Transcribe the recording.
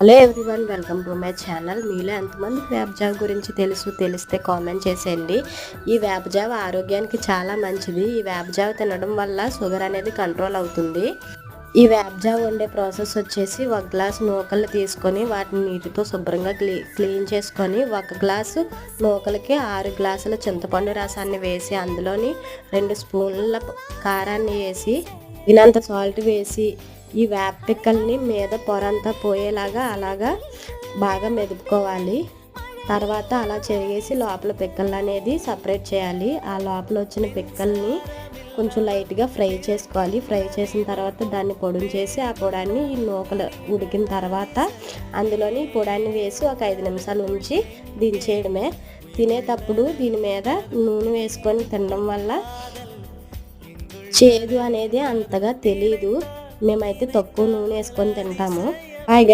Hello everyone welcome to my channel. మీలో ఎంతమంది వేపజావ గురించి తెలుసు తెలిస్తే కామెంట్ చేసేయండి. ఈ వేపజావ ఆరోగ్యానికి చాలా మంచిది. ఈ వేపజావ తినడం వల్ల షుగర్ అనేది కంట్రోల్ అవుతుంది. ఈ వేపజావ వండే ప్రాసెస్ వచ్చేసి ఒక గ్లాస్ నూకలు తీసుకొని వాటిని నీటితో శుభ్రంగా క్లీ క్లీన్ చేసుకొని ఒక గ్లాసు నూకలకి ఆరు గ్లాసుల చింతపండు రసాన్ని వేసి అందులోని రెండు స్పూన్ల కారాన్ని వేసి తగినంత సాల్ట్ వేసి ఈ వేప పిక్కల్ని మీద పొరంతా పోయేలాగా అలాగా బాగా మెదుపుకోవాలి. తర్వాత అలా చెరిగేసి లోపల పిక్కలు అనేది సపరేట్ చేయాలి. ఆ లోపల వచ్చిన పిక్కల్ని కొంచెం లైట్గా ఫ్రై చేసుకోవాలి. ఫ్రై చేసిన తర్వాత దాన్ని పొడిని చేసి ఆ పొడాన్ని ఈ నూకలు ఉడికిన తర్వాత అందులోని ఈ పొడాన్ని వేసి ఒక ఐదు నిమిషాలు ఉంచి దించేయడమే. తినేటప్పుడు దీని మీద నూనె వేసుకొని తినడం వల్ల చేదు అనేది అంతగా తెలీదు. మేమైతే తక్కువ నూనె వేసుకొని తింటాము. హాయ్